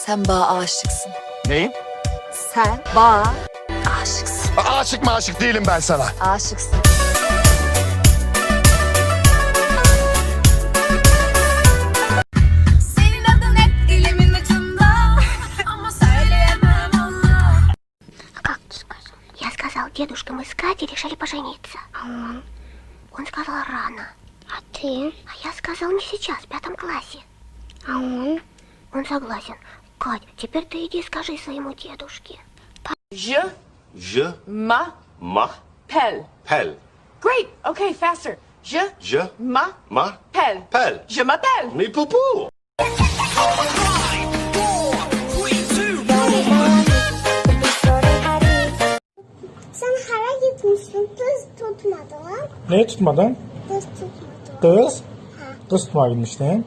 Sen bana aşıksın. Neyin? Sen bana aşıksın. Aşık mı aşık değilim ben sana. Aşıksın. Senin adın hep dilimin ucunda Ama söyleyemem Allah Как ты сказал? Я сказал, дедушка, мы с Катей решили пожениться. А он? Он сказал рано. А ты? А я сказал не сейчас, в пятом классе. А он? Он согласен. Кать, теперь ты иди скажи своему дедушке. Je Je m'appelle. m'appelle. Great. Okay, faster. Je Je m'appelle. m'appelle. Je m'appelle. Mais poupou Sen hara gitmişsin, kız tutmadı lan. Ne tutmadın? Kız tutmadı. Kız? Kız tutmaya gitmiştin.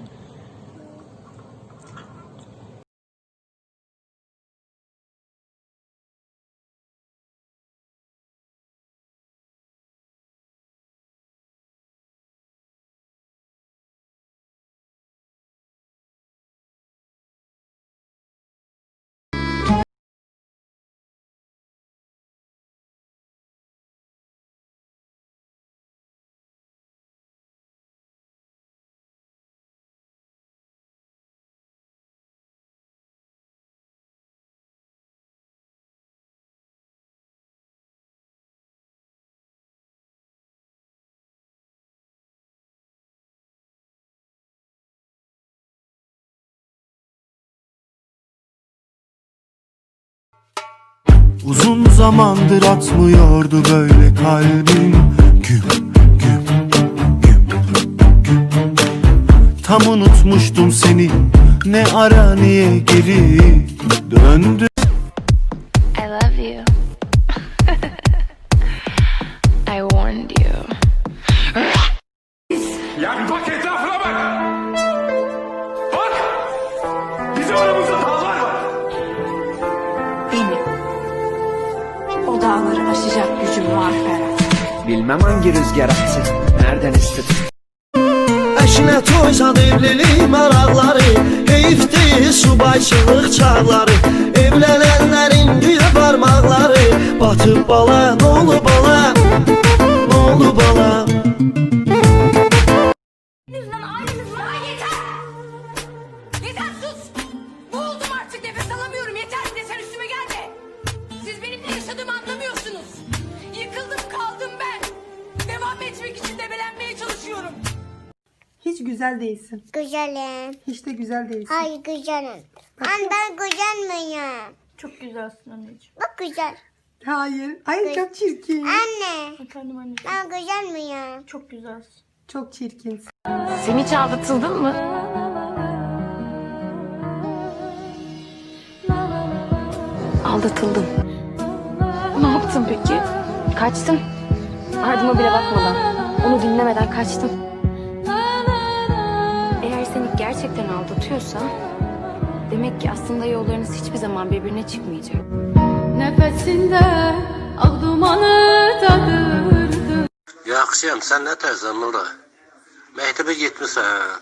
Uzun zamandır atmıyordu böyle kalbim. Güm güm güm güm. Tam unutmuştum seni. Ne ara niye geri döndün O dağları aşacak gücüm var Ferhat. Bilmem hangi rüzgar attı, nereden esti Eşinə toysan evlilik maraqları Heyifdir subayçılıq çağları Evlənənlərin bir parmaqları Batıb bala, nə olub bala güzel değilsin. Güzelim. Hiç de güzel değilsin. Ay güzelim. Anne ben güzel miyim? Çok güzelsin anneciğim. Bak güzel. Hayır. Ay çok çirkin. Anne Efendim anneciğim. ben güzel miyim? Çok güzelsin. Çok çirkinsin. Sen hiç aldatıldın mı? Aldatıldım. Ne yaptın peki? Kaçtım. Ardıma bile bakmadan. Onu dinlemeden kaçtım. Gerçekten aldatıyorsa... Demek ki aslında yollarınız hiçbir zaman birbirine çıkmayacak. Nefesinde av dumanı tadırdı Yaxşıyam, sən nə tərsən Nura? Məktəbə getmisən?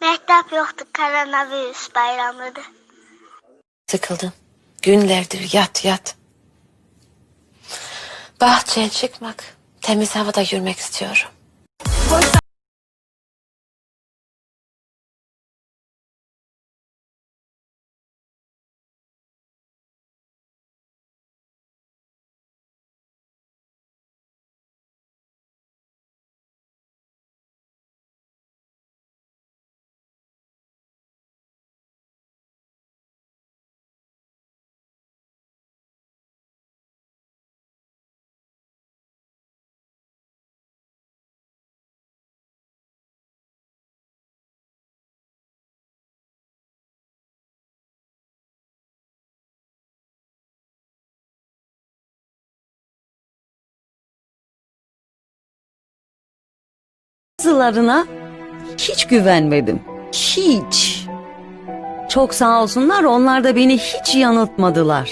Mehtap yoktu koronavirüs bayramıdır. Sıkıldım. Günlerdir yat yat. Bahçeye çıkmak, temiz havada yürümek istiyorum. Bazılarına hiç güvenmedim. Hiç. Çok sağ olsunlar onlar da beni hiç yanıltmadılar.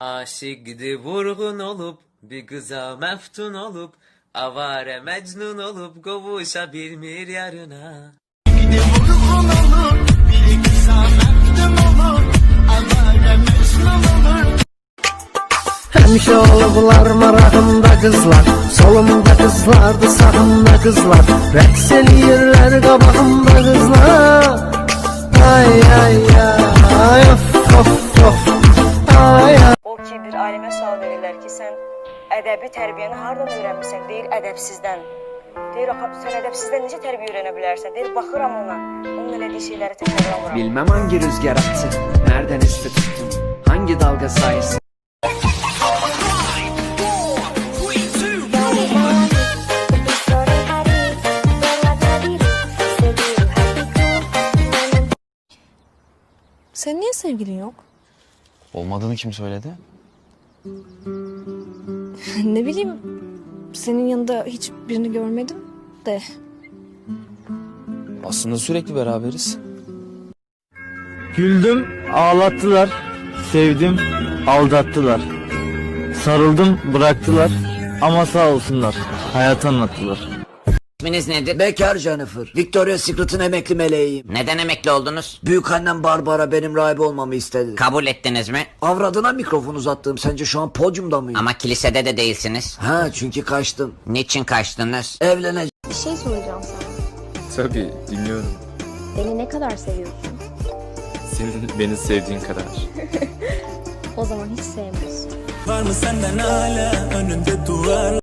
Aşık vurgun olup, bir kıza meftun olup, avare mecnun olup, kovuşa bir milyarına. Vurgun olup Həmişə olublar marağımda qızlar Solumda qızlardı sağımda qızlar Rəqs eləyirlər qabağımda qızlar Ay ay ay of of of Ay ay O ki bir alimə sual verirlər ki, sən ədəbi tərbiyəni hardan öyrənmisən? Deyir ədəbsizdən. Deyir sən ədəbsizdən necə tərbiyə öyrənə bilərsən? Deyir baxıram ona. Onun elədiyi şeyləri təkrarlamıram. Bilmem hangi rüzgar attı, nereden esti tuttun, hangi dalga sayesinde. Senin niye sevgilin yok? Olmadığını kim söyledi? ne bileyim. Senin yanında hiç birini görmedim de. Aslında sürekli beraberiz. Güldüm ağlattılar Sevdim aldattılar Sarıldım bıraktılar Ama sağ olsunlar hayat anlattılar İsminiz nedir? Bekar Jennifer Victoria's Secret'ın emekli meleğiyim Neden emekli oldunuz? Büyük annem Barbara benim rahibe olmamı istedi Kabul ettiniz mi? Avradına mikrofon uzattım sence şu an podyumda mıyım? Ama kilisede de değilsiniz. Ha çünkü kaçtım Niçin kaçtınız? Evleneceğim Bir şey soracağım sana. Tabii dinliyorum. Beni ne kadar seviyorsun? Senin beni sevdiğin kadar. O zaman hiç sevmiyorsun. Var mı senden hala önünde duvar